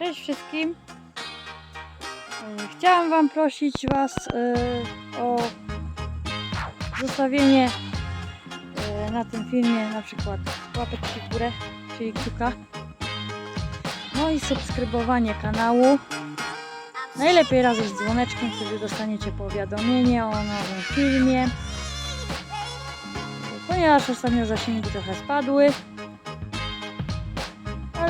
Cześć wszystkim. E, Chciałam Wam prosić Was e, o zostawienie e, na tym filmie na przykład łapeczki w górę, czyli kciuka. No i subskrybowanie kanału. Najlepiej razem z dzwoneczkiem, wtedy dostaniecie powiadomienie o nowym filmie. Ponieważ ostatnio zasięgi trochę spadły.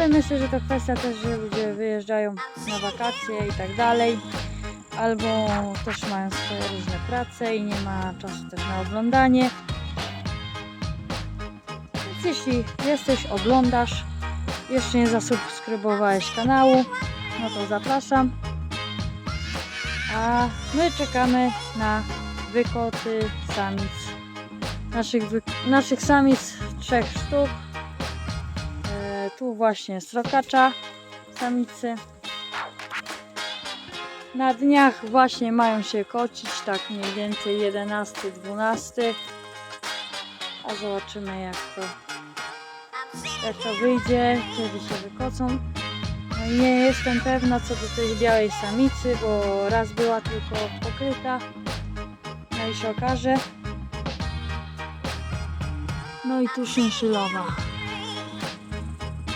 Ale myślę, że to kwestia też, że ludzie wyjeżdżają na wakacje i tak dalej. Albo też mają swoje różne prace i nie ma czasu też na oglądanie. Więc jeśli jesteś, oglądasz, jeszcze nie zasubskrybowałeś kanału, no to zapraszam. A my czekamy na wykoty samic. Naszych, naszych samic trzech sztuk. Tu właśnie srokacza samicy. Na dniach właśnie mają się kocić, tak mniej więcej 11-12. A zobaczymy jak to, jak to wyjdzie, kiedy się wykocą. No nie jestem pewna co do tej białej samicy, bo raz była tylko pokryta. No i się okaże. No i tu szynszylowa.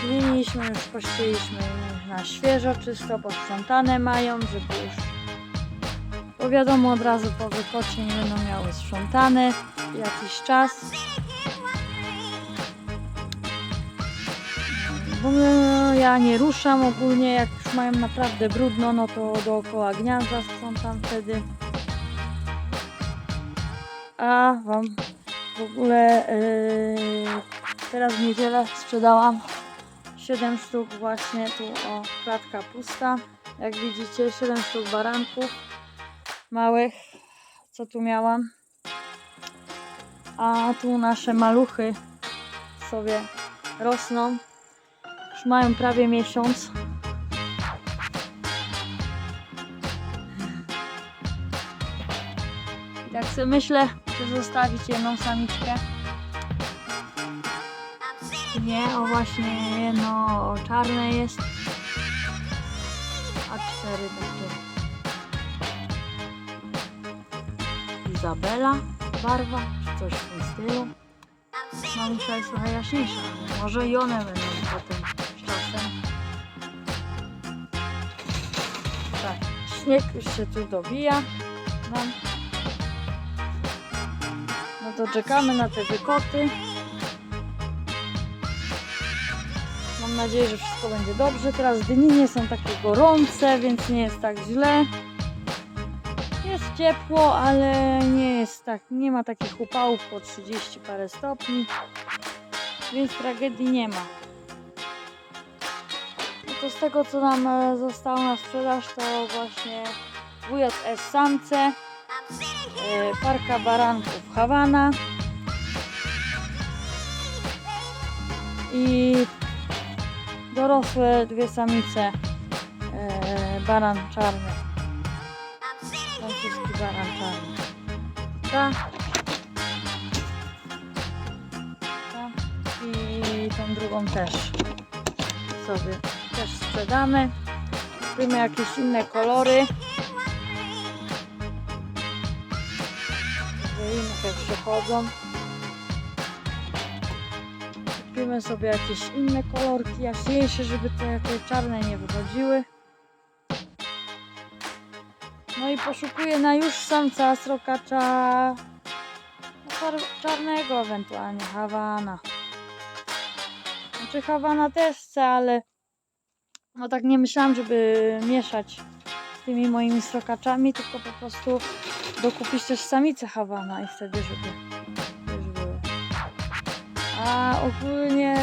Zmieniliśmy, już pościeliśmy na świeżo, czysto posprzątane mają, żeby już bo wiadomo od razu po wykocie nie będą miały sprzątane jakiś czas. Bo no, ja nie ruszam ogólnie, jak już mają naprawdę brudno, no to dookoła gniazda sprzątam wtedy. A wam w ogóle yy, teraz w niedzielę sprzedałam 7 sztuk właśnie tu o klatka pusta. Jak widzicie 7 sztuk baranków małych, co tu miałam. A tu nasze maluchy sobie rosną. Już mają prawie miesiąc. I tak sobie myślę, czy zostawić jedną samiczkę. Nie, o właśnie jedno czarne jest. A cztery takie. Izabela, barwa, czy coś w tym stylu. Mamusia jest trochę jaśniejsza, może i one będą potem z czasem. Tak, śnieg już się tu dobija nam. No to czekamy na te wykoty. Mam nadzieję, że wszystko będzie dobrze. Teraz dni nie są takie gorące, więc nie jest tak źle. Jest ciepło, ale nie jest tak, nie ma takich upałów po 30 parę stopni, więc tragedii nie ma. No to z tego co nam e, zostało na sprzedaż to właśnie WJS samce, e, parka baranków Hawana i dorosłe dwie samice e, baran czarny. Francuski baran czarny. Ta. Ta. I tą drugą też sobie też sprzedamy. Kupimy jakieś inne kolory. Zobaczymy jak przechodzą kupimy sobie jakieś inne kolorki jaśniejsze, żeby te, te czarne nie wychodziły. No i poszukuję na już samca srokacza no, czar- czarnego ewentualnie, Hawana. Znaczy Hawana też chcę, ale no tak nie myślałam, żeby mieszać z tymi moimi srokaczami, tylko po prostu dokupić też samicę Hawana i wtedy, żeby. A ogólnie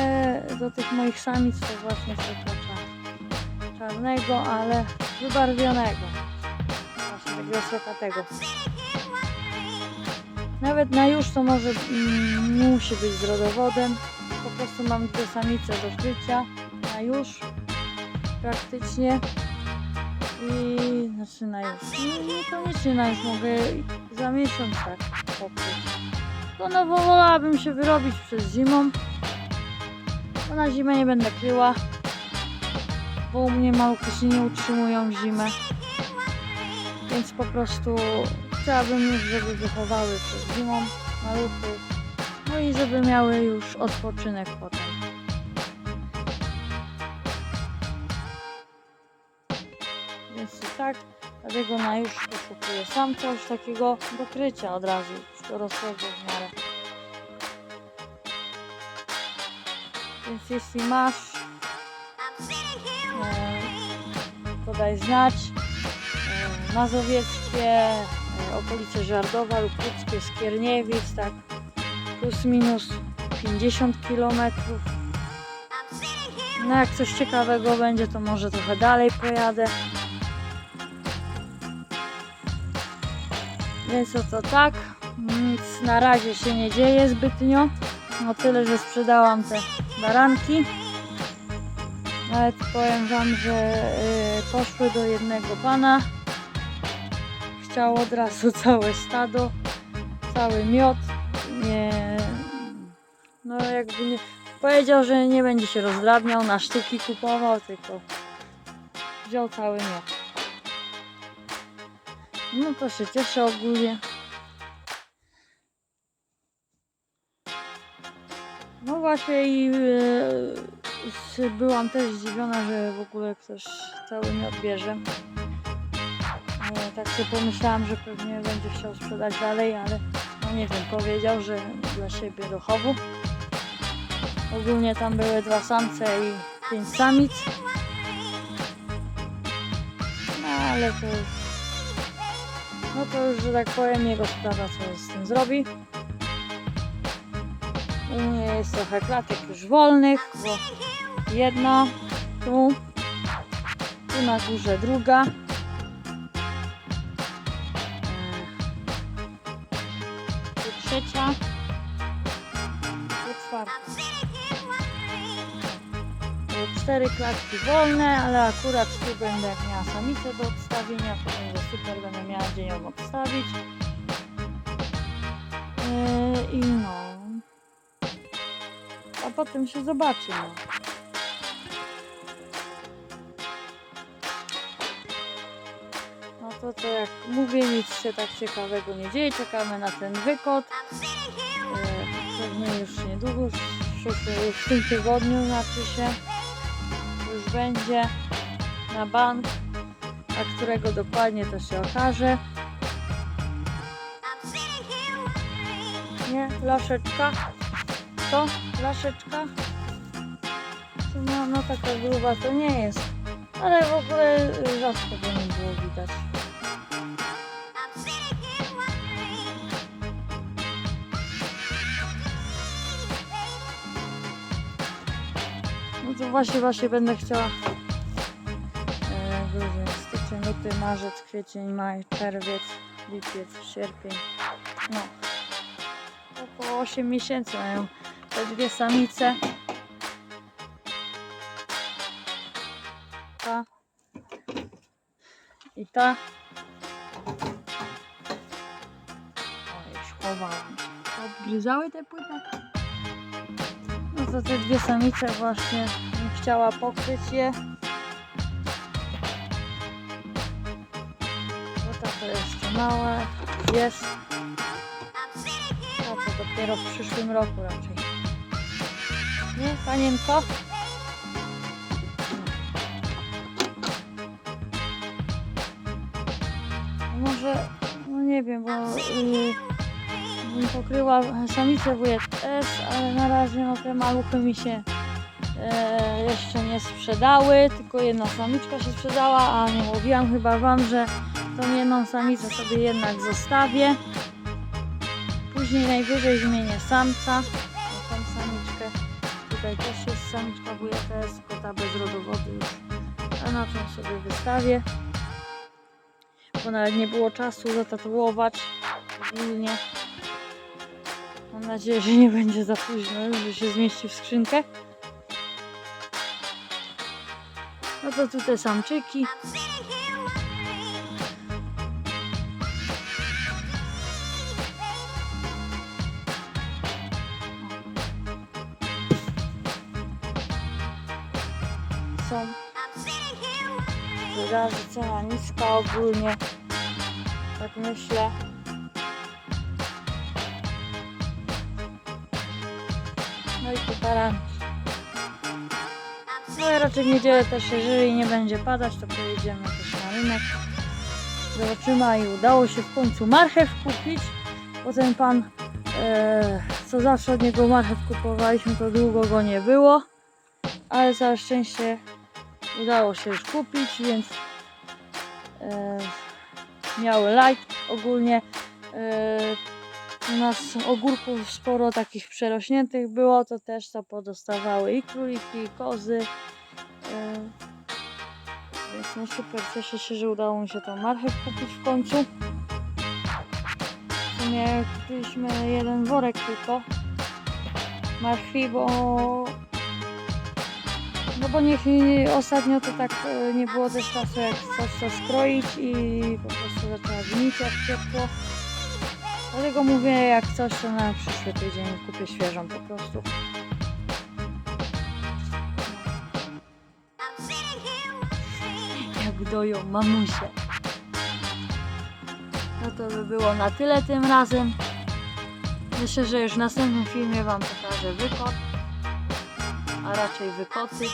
do tych moich samic to właśnie srokacza czarnego, ale wybarwionego. Właśnie takiego srokatego. Nawet na już to może mm, nie musi być z rodowodem. Po prostu mam dwie samice do wkrycia na już praktycznie. I znaczy na już. Nie, niekoniecznie na już mogę za miesiąc tak pokryć. To no bo wolałabym się wyrobić przez zimą. Bo na zimę nie będę kryła. bo u mnie maluchy się nie utrzymują w zimę. Więc po prostu chciałabym już, żeby wychowały przed zimą maluchy. No i żeby miały już odpoczynek potem. Tak, dlatego na już poszukuję samca już takiego do krycia od razu, już dorosłego w miarę. Więc jeśli masz, e, to daj znać. E, Mazowieckie, e, okolice Żardowa lub Łódzkie, Skierniewic, tak plus minus 50 km. No jak coś ciekawego będzie, to może trochę dalej pojadę. Więc oto tak, nic na razie się nie dzieje zbytnio. No tyle, że sprzedałam te baranki. Nawet powiem Wam, że y, poszły do jednego pana. Chciał od razu całe stado, cały miod. Nie, no jakby nie, powiedział, że nie będzie się rozdrabniał, na sztuki kupował, tylko wziął cały miod. No to się cieszę ogólnie. No właśnie i s- byłam też zdziwiona, że w ogóle ktoś cały miod bierze. E, tak sobie pomyślałam, że pewnie będzie chciał sprzedać dalej, ale no nie wiem, powiedział, że dla siebie do chowu. Ogólnie tam były dwa samce i pięć samic. No ale to no to już, że tak powiem, jego sprawa, co z tym zrobi. U mnie jest trochę klatek już wolnych, bo jedna tu, tu na górze druga. Tu trzecia, tu czwarta. Cztery klatki wolne, ale akurat tu będę jak miała samicę do odstawienia, to będzie super, będę miała gdzie ją odstawić. E, I no. A potem się zobaczy. No. No to to jak mówię, nic się tak ciekawego nie dzieje. Czekamy na ten wykot. E, pewnie już niedługo, w, przyszłym- w tym tygodniu znaczy się. Będzie na bank, a którego dokładnie to się okaże. Nie, laszeczka. To? Laszeczka? No, no taka gruba to nie jest. Ale w ogóle y, rzadko go nie było widać. To właśnie, właśnie będę chciała e, grudzień, styczeń, luty, marzec, kwiecień, maj, czerwiec, lipiec, sierpień. No. Około 8 miesięcy mają te dwie samice. Ta i ta. O, już chowałam. Odgryzały te płyty? No to te dwie samice właśnie chciała pokryć je. Bo ta to jeszcze małe jest. A to dopiero w przyszłym roku raczej. Nie, panienko? No Może, no nie wiem, bo yy, pokryła samicę WS, ale na razie no te maluchy mi się e, jeszcze nie sprzedały, tylko jedna samiczka się sprzedała, a nie mówiłam chyba Wam, że tą jedną samicę sobie jednak zostawię. Później najwyżej zmienię samca, tą samiczkę. Tutaj też jest samiczka WFS, kota bez rodowody już, a na tą sobie wystawię. Bo nawet nie było czasu zatatuować ogólnie. Mam nadzieję, że nie będzie za późno że się zmieści w skrzynkę. No to tu te samczyki. Są wydarzy, cena niska ogólnie. Tak myślę. Kuparan. No i raczej w niedzielę też, jeżeli nie będzie padać, to pojedziemy też na rynek. Zobaczymy, i udało się w końcu marchew kupić. Bo ten pan, e, co zawsze od niego marchew kupowaliśmy, to długo go nie było. Ale całe szczęście udało się już kupić, więc e, miały light ogólnie. E, u nas ogórków sporo takich przerośniętych było, to też to podostawały i króliki, i kozy. E, więc no super, cieszę się, że udało mi się tą marchew kupić w końcu. W sumie kupiliśmy jeden worek tylko marchwi, bo no bo niech ostatnio to tak e, nie było też czasu jak coś to skroić i po prostu zaczęła gnić jak ciepło. Dlatego mówię jak coś to na przyszły tydzień kupię świeżą po prostu. Jak doją mamusie. No to by było na tyle tym razem. Myślę, że już w następnym filmie Wam pokażę wykop, a raczej wykocy.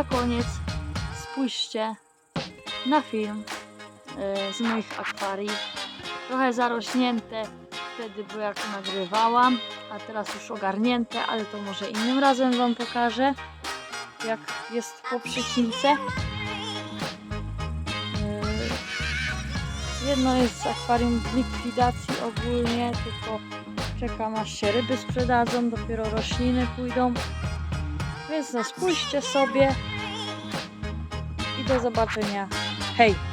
Na koniec spójrzcie na film e, z moich akwarii. Trochę zarośnięte wtedy było jak nagrywałam, a teraz już ogarnięte, ale to może innym razem Wam pokażę jak jest po przycince. E, Jedno jest z akwarium w likwidacji ogólnie, tylko czekam aż się ryby sprzedadzą, dopiero rośliny pójdą. Więc no spójrzcie sobie do zobaczenia. Hej!